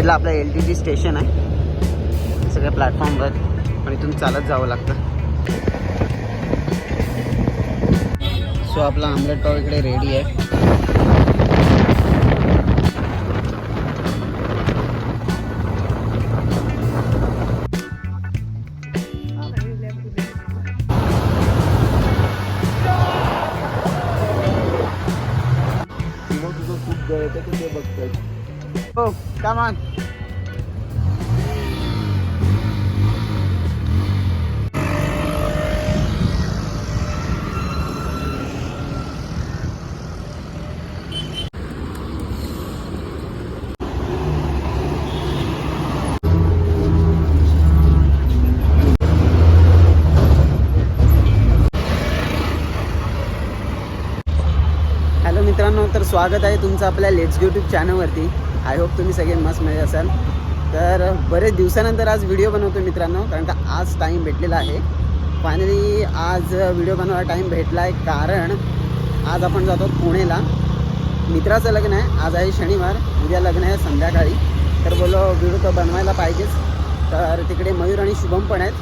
इथला आपलं L T T station आहे. सगळ्या प्लॅटफॉर्मवर पण इथून चालत जावं लागतं. सो आपला आमलेट पाव इकडे रेडी आहे. मग तुझं खूप गळतं ते Oh, come हॅलो मित्रांनो तर स्वागत आहे तुमचं आपल्या लेट्स यूट्यूब चॅनलवरती आय होप तुम्ही सगळे मस्त मजे असाल. तर बरेच दिवसानंतर आज व्हिडिओ बनवतो मित्रांनो कारण का आज टाईम भेटलेला आहे. फायनली आज व्हिडिओ बनवायला टाईम भेटला आहे कारण आज आपण जातो पुणेला. मित्राचं लग्न आहे आज आहे शनिवार उद्या लग्न आहे संध्याकाळी. तर बोलो व्हिडिओ तर बनवायला पाहिजेच. तर तिकडे मयूर आणि शुभम पण आहेत.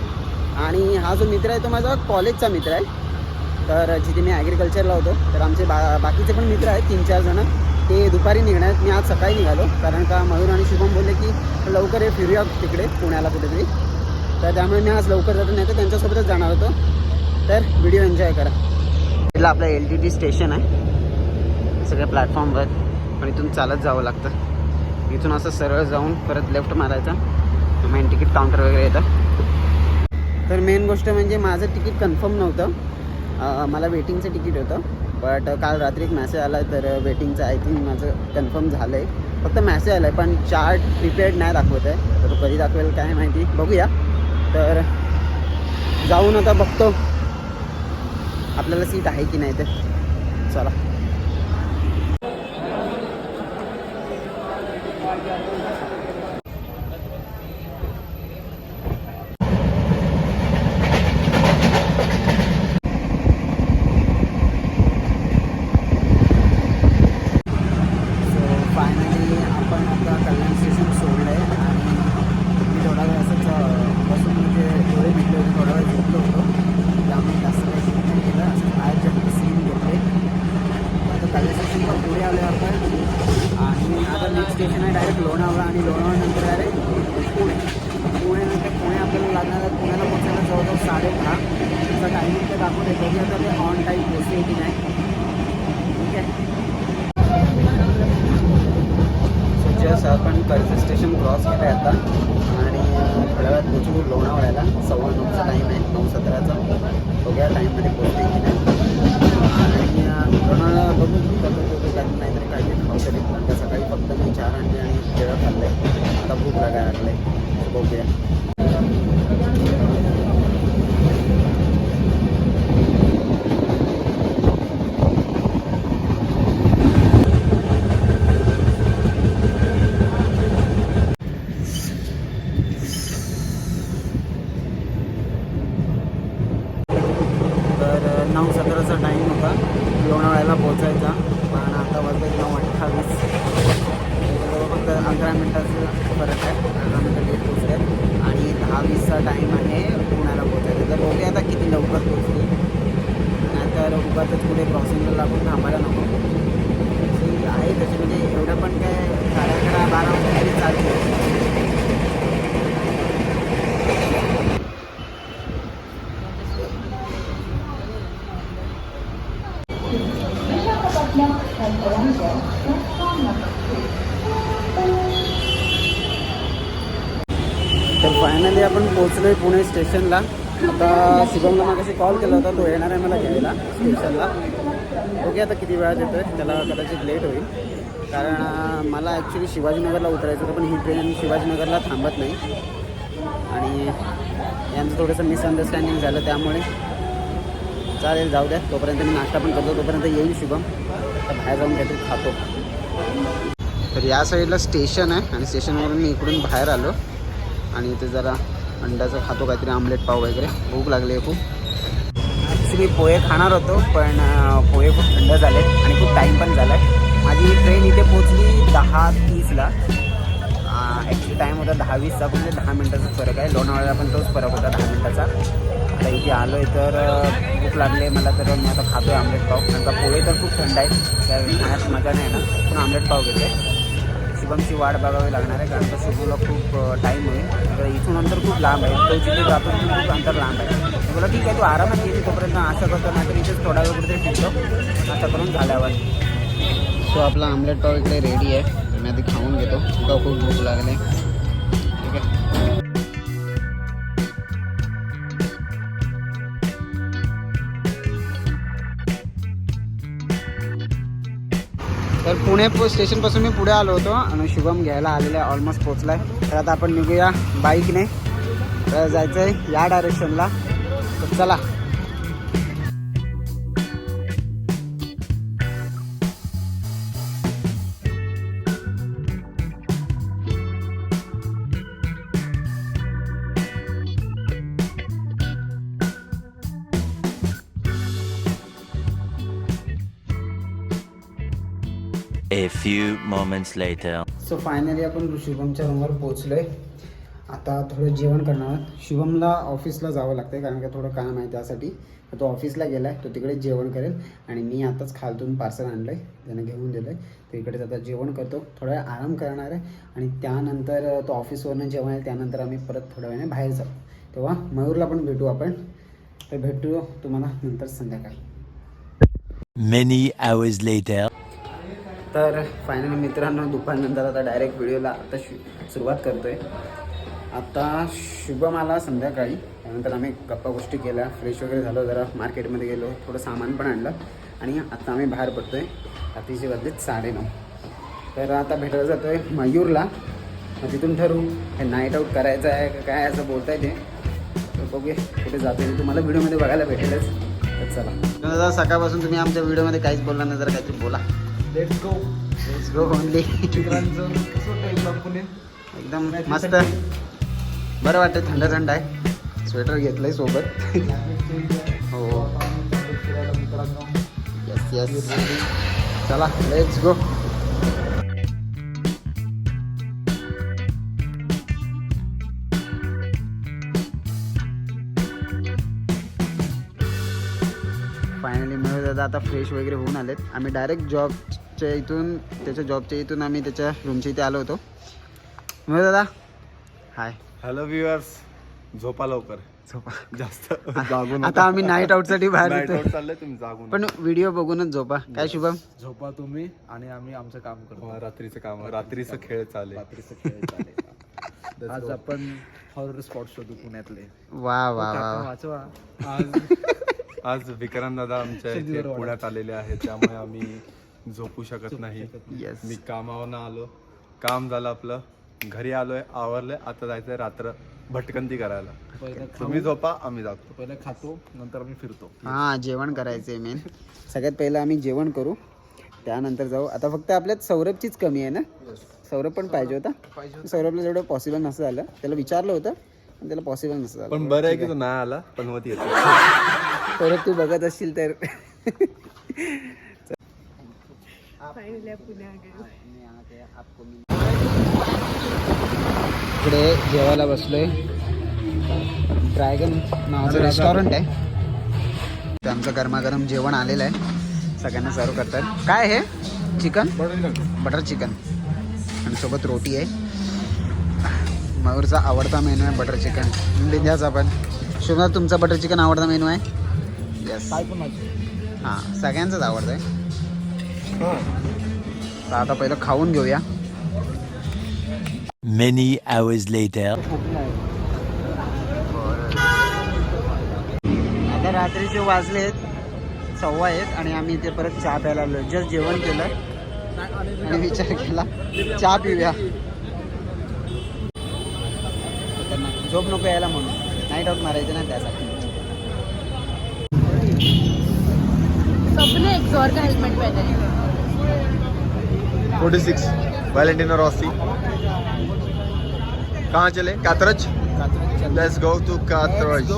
आणि हा जो मित्र आहे तो माझा कॉलेजचा मित्र आहे. तर जिथे मी ॲग्रिकल्चरला होतो तर आमचे बा बाकीचे पण मित्र आहेत तीन चार जणं. ते दुपारी निघणार आहेत. मी आज सकाळी निघालो. कारण का मयूर आणि शुभम बोलले की लवकर ये फिरूया तिकडे पुण्याला कुठेतरी. तर त्यामुळे मी आज लवकर जातो. नाही तर त्यांच्यासोबतच जाणार होतो. तर व्हिडिओ एन्जॉय करा. इथलं आपलं एल टी टी स्टेशन आहे. सगळ्या प्लॅटफॉर्मवर पण इथून चालत जावं लागतं. इथून असं सरळ जाऊन परत लेफ्ट मारायचं. मेन तिकीट काउंटर वगैरे येतं. तर मेन गोष्ट म्हणजे माझं तिकीट कन्फर्म नव्हतं. मला वेटिंगचं तिकीट होतं. बट uh, काल रात्री एक मॅसेज आला तर uh, वेटिंगचं आय थिंक माझं कन्फर्म झालं आहे फक्त मॅसेज आला आहे पण चार्ट प्रिपेअर्ड नाही दाखवत आहे. तर कधी दाखवेल काय माहिती? बघूया. तर जाऊन आता बघतो. आपल्याला सीट आहे की नाही ते? चला सो फायनली आपण आता कल्याण स्टेशन सोडलं आहे आणि मी थोडा वेळ असंच अं, बसून म्हणजे डोळे भेटले होते थोडा वेळ झोपलो होतो त्यामुळे जास्त काही शूट नाही केलं असं बाहेर जस्ट सीन घेतले आता कल्याण स्टेशनवर पुढे आलो आपण आणि आता नेक्स्ट स्टेशन आहे डायरेक्ट लोणावळा आणि लोणावळ्यानंतर डायरेक्ट पुणे पुण्यानंतर पुणे आपल्याला लागणार आहे पुण्याला पोहोचायला जवळजवळ साडे दहा त्याचा टायमिंग तर दाखवून आहे ते ऑन टाईम पोचते की नाही ठीक आहे जस्ट आपण कर्ज स्टेशन क्रॉस केलं आहे आता. आणि थोड्या वेळात पोचू लोणावळ्याला. सव्वा नऊचा टाईम आहे नऊ सतराचा. बघ्या टाईममध्ये पोचते की नाही. आणि लोणावळा बघू कसं बघू कारण नाहीतरी काहीतरी खाऊ तरी सकाळी फक्त मी चार अंडे आणि केळं खाल्लं आहे आता भूक लागायला लागलं आहे बघूया तर अ, नऊ सतराचा टाईम होता लोणावळ्याला पोचायचा पण आता वाजले नऊ फक्त अकरा मिनटाचं फरक आहे. अकरा मिनटं लेट पोचले आणि दहा वीसचा टाईम आहे. पुण्याला पोचायचं तर बघूया आता किती लवकर पोचते नाहीतर उगातच कुठे क्रॉसिंगला लागून थांबायला नको. आहे त्याच्यामध्ये म्हणजे एवढं पण काय साडे अकरा बारा वाजता तरी चालते. तर फायनली आपण पोहोचलोय आहे पुणे स्टेशनला. आता शिवमला मागाशी कॉल केला होता तो येणार आहे मला घ्यायला स्टेशनला. ओके आता किती वेळात येतो आहे त्याला कदाचित लेट होईल. कारण मला ॲक्च्युली शिवाजीनगरला उतरायचं होतं पण ही ट्रेन शिवाजीनगरला थांबत नाही. आणि यांचं थोडंसं मिसअंडरस्टँडिंग झालं त्यामुळे. चालेल जाऊ द्या. तोपर्यंत मी नाश्ता पण करतो तोपर्यंत येईल शुभम. तर बाहेर जाऊन काहीतरी खातो. तर या साईडला स्टेशन आहे आणि स्टेशनवरून मी इकडून बाहेर आलो. आणि इथे जरा अंड्याचं खातो काहीतरी आमलेट पाव वगैरे. भूक लागली आहे खूप. ॲक्च्युली पोहे खाणार होतो पण पोहे खूप थंड झाले आणि खूप टाईम पण झाला आहे. माझी ट्रेन इथे पोचली दहा तीसला ॲक्च्युली टाईम होता दहा वीसचा पण ते दहा मिनटाचा फरक आहे. लोणावळ्याला पण तोच फरक होता दहा मिनटाचा. आता इथे आलो आहे तर खूप भूक लागली आहे मला तर. मी आता खातो आहे आमलेट पाव. कारण का पोहे तर खूप थंड आहेत. त्या खाण्यात मजा नाही ना पण आमलेट पाव घेते. शुभमची वाट बघावी लागणार आहे कारण का शुभमला खूप टाईम होईल. तर इथून अंतर खूप लांब आहे. तो जिथे जातो खूप अंतर लांब आहे. बोला ठीक आहे तू आरामात येते तोपर्यंत असं करतो नाहीतर इथेच थोडा वेळ कुठेतरी ठेवतो असं करून झाल्यावर. सो आपला आमलेट पाव इकडे रेडी आहे. मी आधी खाऊन घेतो. तुला खूप भूक लागली. तर पुणे पो स्टेशनपासून मी पुढे आलो होतो आणि शुभम घ्यायला आलेला आहे ऑलमोस्ट पोचला आहे तर आता आपण निघूया बाईकने तर जायचं आहे या डायरेक्शनला तर चला. A few moments later. So finally आपण शुभमच्या रूमवर पोचलो आहे आता थोडं जेवण करणार आहोत. शुभमला ऑफिसला जावं लागतं कारण का थोडं काम आहे त्यासाठी. तो ऑफिसला गेला आहे तो तिकडे जेवण करेल. आणि मी आताच खालतून पार्सल आणलं आहे त्यानं घेऊन दिलं आहे तर इकडेच आता जेवण करतो. थोडा वेळ आराम करणार आहे. आणि त्यानंतर तो ऑफिसवरनं जेवण आहे त्यानंतर आम्ही परत थोड्या वेळाने बाहेर जाऊ. तेव्हा मयूरला पण भेटू आपण. तर भेटू तुम्हाला नंतर संध्याकाळी. Many hours later. तर फायनली मित्रांनो दुपारनंतर आता डायरेक्ट व्हिडिओला आता शु सुरुवात करतोय. आता शुभम आला संध्याकाळी. त्यानंतर आम्ही गप्पा गोष्टी केल्या. फ्रेश वगैरे झालो जरा मार्केटमध्ये गेलो थोडं सामान पण आणलं. आणि आता आम्ही बाहेर पडतोय. अतिशय वाजलेत साडेनऊ. तर आता भेटायला जातोय मयूरला. मग तिथून ठरवू. हे नाईट आऊट करायचं आहे का काय असं बोलताय ते. तर बघूया कुठे जातो आहे तुम्हाला व्हिडिओमध्ये बघायला भेटेलच. तर चला. दादा सकाळपासून तुम्ही आमच्या व्हिडिओमध्ये काहीच बोलला नाही जरा काहीतरी बोला. Let's go let's go only मित्रांचं कसं वाटतं एकदम पुणे. एकदम मस्त. बरं वाटतं थंड थंड आहे. स्वेटर घेतलंय सोबत. हो. येस येस चला लेट्स गो फायनली मिळत आता फ्रेश वगैरे होऊन आलेत. आम्ही डायरेक्ट जॉबच्या इथून त्याच्या जॉबच्या इथून आम्ही त्याच्या रूमच्या इथे आलो होतो. मिळत दादा हाय हॅलो व्ह्युअर्स झोपा लवकर. झोपा. जास्त जागू नका. आता आम्ही नाईट आउटसाठी बाहेर out चाललंय तुम्ही जागू नका. पण व्हिडिओ बघूनच झोपा. काय शुभम? झोपा तुम्ही आणि आम्ही आमचं काम करतो. हा, रात्रीचं काम रात्रीचं खेळ चालेल रात्रीचं खेळ चालेल. आज आपण हॉरर स्पॉट शोधू पुण्यातले. वा वा. वाचवा. आज आज विक्रांत दादा आमच्या इथे. पुण्यात आलेले आहेत त्यामुळे आम्ही झोपू शकत नाही. Yes. मी कामावरनं आलो. काम झालं आपलं. घरी आलोय आवरलंय. आता जायचंय रात्र भटकंती करायला. तुम्ही झोपा आम्ही जातो. पहिलं खातो नंतर आम्ही फिरतो. हा जेवण करायचंय मेन सगळ्यात पहिलं आम्ही जेवण करू. त्यानंतर जाऊ. आता फक्त आपल्यात सौरभचीच कमी आहे ना? सौरभ पण पाहिजे होता. सौरभला जेवढं पॉसिबल नसं झालं. त्याला विचारलं होतं पण त्याला पॉसिबल नसं झालं. पण बरं आहे की तो नाही आला पण होती. येतो सौरभ तू बघत असशील तर. इकडे जेवायला बसलोय. ड्रॅगन नावाचं रेस्टॉरंट आहे. तर आमचं गरमागरम जेवण आलेलं आहे. सगळ्यांना सर्व करतात. काय हे? चिकन बटर चिकन आणि सोबत रोटी आहे. मयूरचा आवडता मेनू आहे बटर चिकन बिंद्याचा पण. शुभम तुमचा बटर चिकन आवडता मेनू आहे? येस काय पण माझी हां सगळ्यांचंच आवडतं आहे तर आता पहिलं खाऊन घेऊया. Many hours later. आता रात्रीचे वाजलेत सव्वा आहेत आणि आम्ही इथे परत चहा प्यायला आलो जस्ट जेवण केलं. आणि विचार केला चहा पिऊया. झोप नको यायला म्हणून. नाईट आउट मारायचं ना त्यासाठी. सबने एक्सॉर का हेलमेट पहना? फोर्टी सिक्स वैलेंटिनो रॉसी कहाँ चले? Katraj? Let's go to Katraj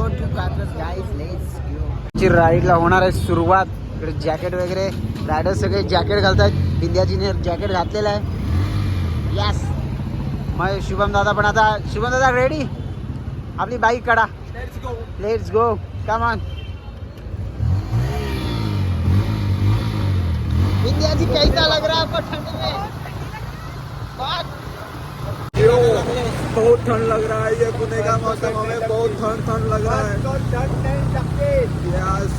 राईडला होणार आहे सुरुवात. इकडे जॅकेट वगैरे. रायडर सगळे जॅकेट घालतात बिंद्याजीने जॅकेट घातलेलं आहे. यस मग शुभम दादा पण आता शुभम दादा रेडी आपली बाईक काढा लेट्स गो कम ऑन विद्या जी कैसा लग रहा है आपको ठंड में? बहुत बहुत ठंड लग रहा है ये पुणे का मौसम हमें बहुत ठंड ठंड लग रहा है। यस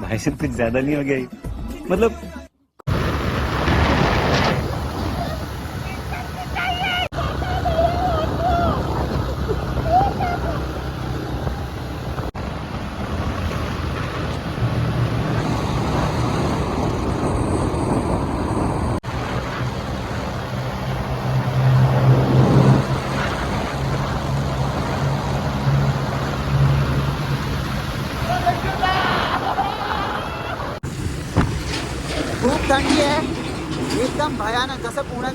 भाई सिर्फ़ कुछ ज़्यादा नहीं हो गया मतलब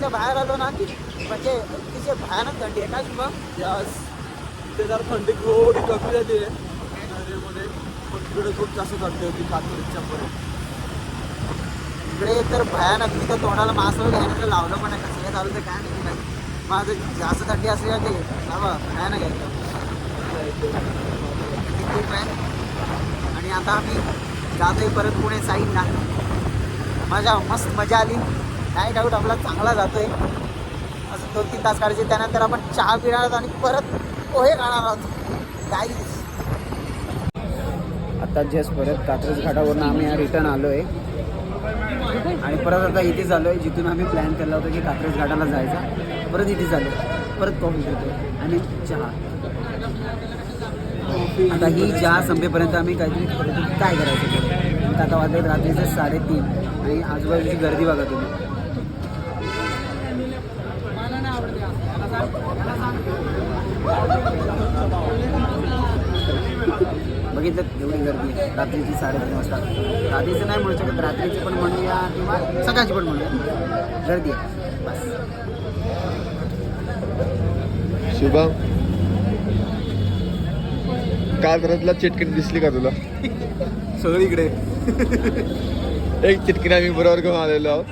पुण्याच्या बाहेर आलो ना की म्हणजे अतिशय भयानक थंडी आहे. काय शुभम यस ते जर थंडी थोडी कमी झाली आहे. नदीमध्ये पण तिकडे खूप जास्त थंडी होती कातरीच्या पर्यंत इकडे तर भयानक. मी तर तोंडाला मास्क घ्यायला तर लावलं पण आहे. कसं काय चालू ते काय नाही. माझं जास्त थंडी असली ना की बाबा भयानक आहे. खूप आहे. आणि आता आम्ही जातोय परत पुणे साईडला. मजा मस्त मजा आली. नाही डाऊट आपला चांगला जातोय. असं दोन तीन तास काढायचे. त्यानंतर आपण चहा पिणार आहोत आणि परत पोहे खाणार आहोत. काय आता जस्ट परत कात्रज घाटावरून आम्ही रिटर्न आलो आहे आणि परत आता इथेच आलो आहे जिथून आम्ही प्लॅन केला होता की कात्रज घाटाला जायचा. परत इथेच आलो परत कॉफी घेतो आणि चहा. आता ही चहा संपेपर्यंत आम्ही काहीतरी काय करायचं? आता वाजले रात्रीचे साडेतीन आणि आजूबाजूची गर्दी बघा तुम्ही. बघितलं एवढी गर्दी. रात्रीची साडेतीन वाजता. रात्रीचं नाही म्हणू शकत रात्रीची पण म्हणूया किंवा सकाळची पण म्हणूया. गर्दी आहे. बस. शुभम. कात्रजला चिटकीन दिसली का तुला? सगळीकडे. एक चिटकीन आम्ही बरोबर घेऊन आलेलो आहोत.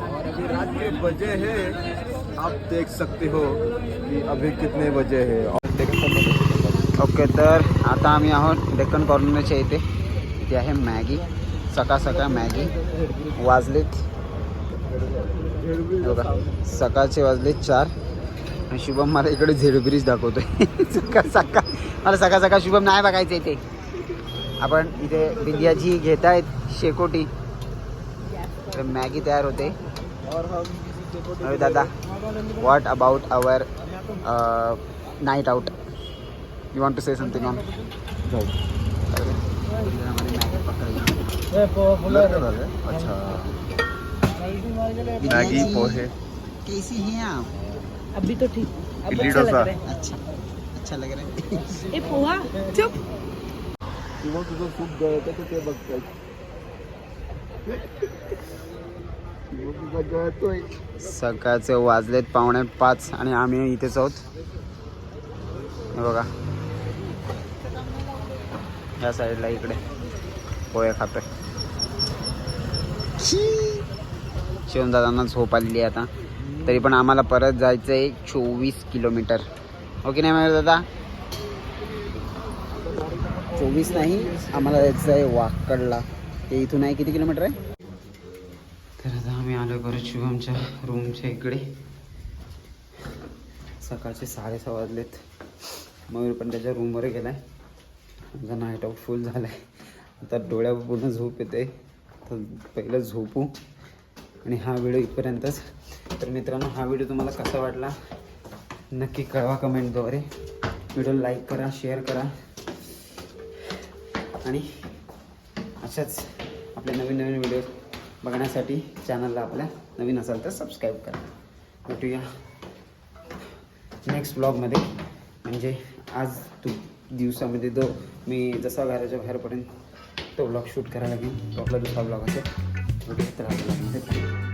और अभी रात के बजे हैं। आप देख सकते हो कि अभी कितने बजे हैं। और ओके तर आता आम्ही आहोत डेक्कन कॉर्नरच्या इथे. इथे आहे मॅगी. सकाळ सकाळ मॅगी. वाजलेत. बघा सकाळचे वाजले चार. आणि शुभम मला इकडे झेड ब्रिज दाखवतोय. सकाळ सकाळ. मला सकाळ सकाळ शुभम नाही बघायचं इथे. आपण इथे बिंदियाजी घेत आहेत शेकोटी. तर मॅगी तयार होते और हम अरे दादा what about our night out you want to say something on अच्छा मॅगी पोहे। कैसी हैं आप? अभी तो ठीक। इडली अच्छा डोसा. अच्छा अच्छा लग रहा है। ए पोहा चुप। किंवा तुझं खूप गळतं ते बघताय किंवा तुझा गळतोय सकाळचे वाजलेत पावणे पाच आणि आम्ही इथेच आहोत. बघा. या साईडला इकडे. पोहे खातोय. शिवदादांना झोप आलेली आहे आता. तरी पण आम्हाला परत जायचं आहे चोवीस किलोमीटर. हो ओके नाही मॅडम दादा? चोवीस नाही आम्हाला जायचं आहे वाकडला. ते इथून आहे किती किलोमीटर आहे? तर आता आम्ही आलो परत शुभमच्या रूमच्या इकडे. सकाळचे साडेसहा वाजलेत. मयूर पण त्याच्या रूमवर गेलाय. माझा नाईट आऊट फुल झालाय. आता डोळ्यावर पूर्ण झोप येते. तर पहिलं झोपू. आणि हा व्हिडिओ इथपर्यंतच. तर मित्रांनो हा व्हिडिओ तुम्हाला कसा वाटला? नक्की कळवा कमेंटद्वारे व्हिडिओ लाईक करा शेअर करा. आणि अशाच आपले नवीन नवीन व्हिडिओ बघण्यासाठी चॅनलला आपल्या नवीन असाल तर सबस्क्राईब करा. भेटूया नेक्स्ट ब्लॉगमध्ये म्हणजे आज तू दिवसामध्ये जो मी जसा घराच्या बाहेर पडेन तो ब्लॉग शूट करायला लागेल तो आपला दुसरा ब्लॉग असेल. तर आपल्या.